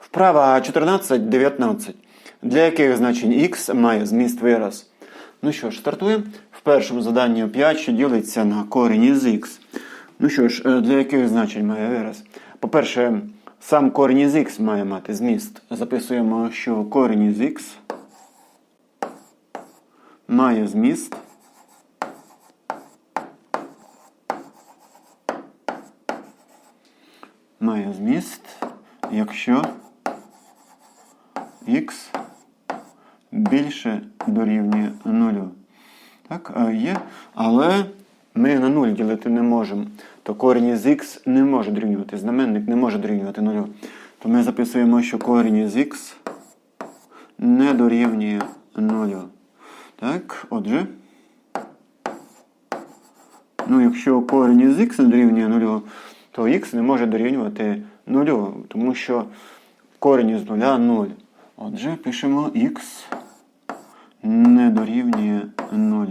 Вправа 14-19. Для яких значень x має зміст вираз? Ну що ж, стартуємо. В першому заданні 5, що ділиться на корінь із x. Ну що ж, е, для яких значень має вираз? По-перше, сам корінь із x має мати зміст. Записуємо, що корінь із x має зміст. Має зміст, якщо x більше дорівнює нулю. Так, е, є. Але ми на 0 ділити не можемо. То корінь із х не може дорівнювати. Знаменник не може дорівнювати нулю. То ми записуємо, що корінь із х не дорівнює нулю. Так, отже. Ну, якщо корінь із х не дорівнює нулю, то х не може дорівнювати нулю, тому що корінь із нуля 0. Отже, пишемо х не дорівнює 0.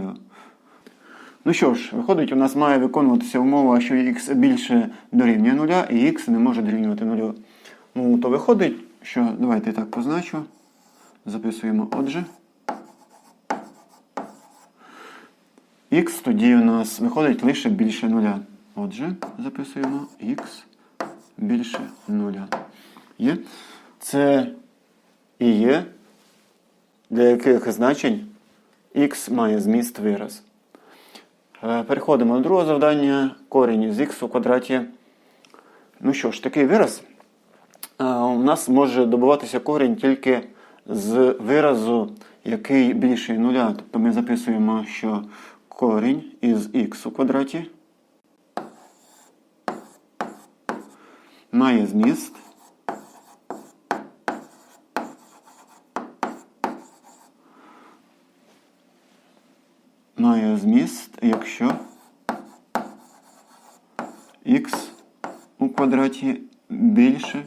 Ну що ж, виходить, у нас має виконуватися умова, що х більше дорівнює 0, і х не може дорівнювати 0. Ну, то виходить, що давайте так позначу. Записуємо отже. Х тоді у нас виходить лише більше нуля. Отже, записуємо х більше нуля. Є? Це і є, для яких значень х має зміст вираз. Е, Переходимо до другого завдання. Корінь із х у квадраті. Ну що ж, такий вираз. е, У нас може добуватися корінь тільки з виразу, який більший нуля. Тобто ми записуємо, що корінь із х у квадраті має зміст. Має зміст, якщо х у квадраті більше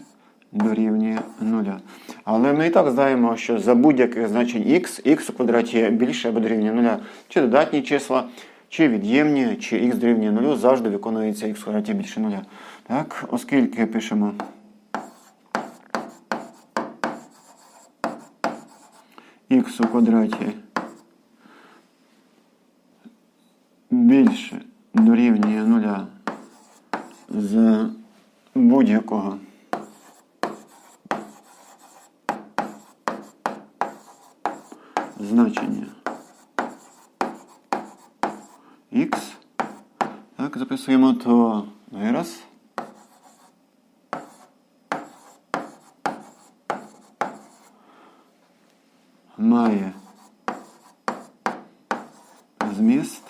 дорівнює нуля. Але ми і так знаємо, що за будь-яких значень х, х у квадраті більше або дорівнює нуля. Чи додатні числа, чи від'ємні, чи х дорівнює нулю, завжди виконується х у квадраті більше нуля. Так, оскільки пишемо х у квадраті більше дорівнює нуля з будь-якого значення x. Так, записуємо то вираз. Має зміст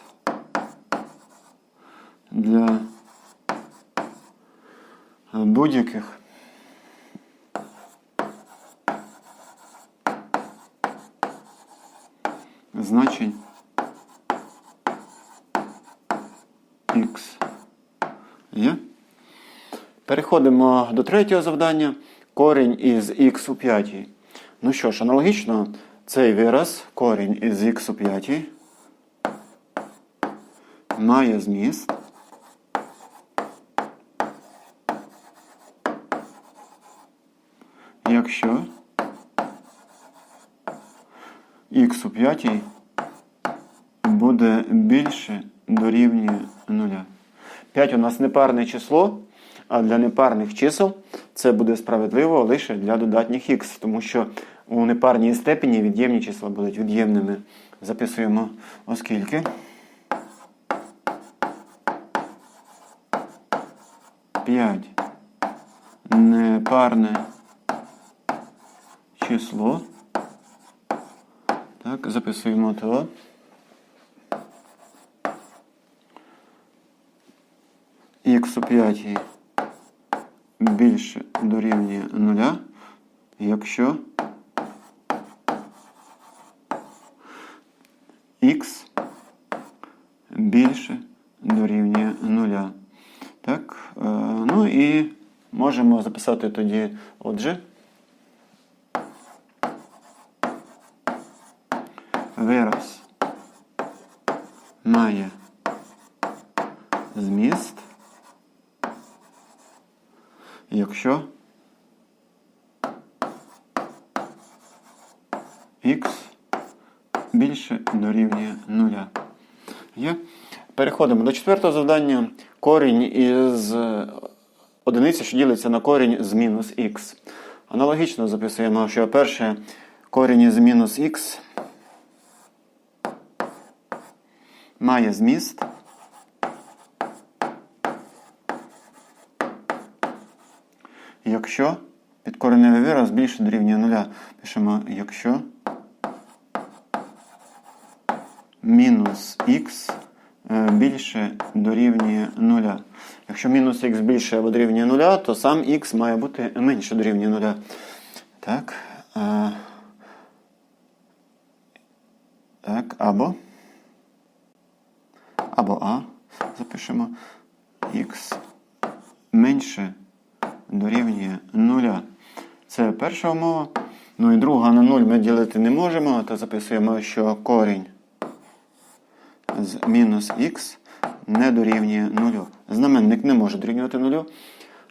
для будь-яких значень x. Є? Переходимо до третього завдання. Корінь із х у п'ятій. Ну що ж, аналогічно, цей вираз, корінь із х у п'ятій, має зміст. Якщо х у п'ятій буде більше дорівнює нуля. 5 у нас непарне число, а для непарних чисел це буде справедливо лише для додатніх х, тому що у непарній степені від'ємні числа будуть від'ємними. Записуємо, оскільки. П'ять непарне число. Так, записуємо то. Х у п'ятій більше дорівнює нуля, якщо х більше дорівнює нуля. Так, е, ну і можемо записати тоді, отже. Вираз має зміст, якщо х більше дорівнює 0. Є? Переходимо до четвертого завдання. Корінь із одиниці, що ділиться на корінь з мінус х. Аналогічно записуємо, що перше корінь із мінус х має зміст. Якщо підкореневий вираз більше дорівнює нуля, пишемо, якщо мінус х е, більше дорівнює нуля. Якщо мінус х більше або дорівнює нуля, то сам х має бути менше дорівнює нуля. Так. е, Так, або. Або А. Запишемо х менше дорівнює нуля. Це перша умова. Ну і друга на 0 ми ділити не можемо, то записуємо, що корінь з мінус х не дорівнює нулю. Знаменник не може дорівнювати нулю.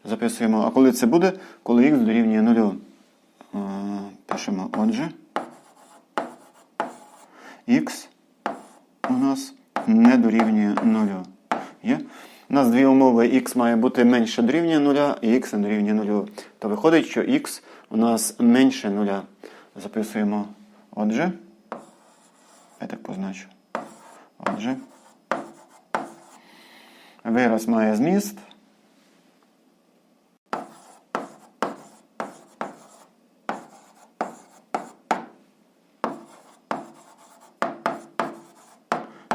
Записуємо, а коли це буде, коли х дорівнює нулю. Е, Пишемо, отже, х не дорівнює нулю. Є? У нас дві умови x має бути менше дорівнює нуля і x не дорівнює нулю. То виходить, що x у нас менше нуля. Записуємо, отже, я так позначу. Отже, вираз має зміст.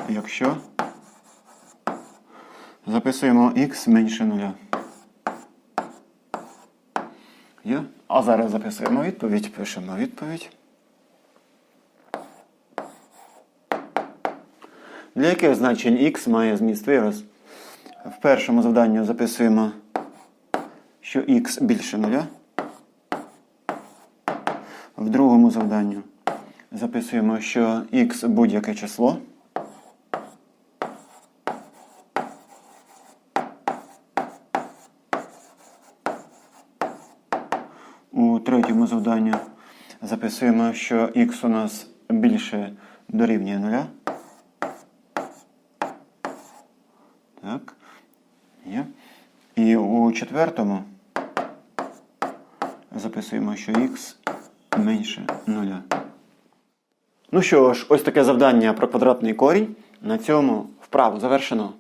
Якщо записуємо х менше нуля. Є? А зараз записуємо відповідь, пишемо відповідь. Для яких значень х має зміст вираз? В першому завданні записуємо, що х більше нуля. В другому завданні записуємо, що х будь-яке число. Завданні записуємо, що х у нас більше дорівнює нуля. Так. Є. І у четвертому записуємо, що х менше нуля. Ну що ж, ось таке завдання про квадратний корінь. На цьому вправу завершено.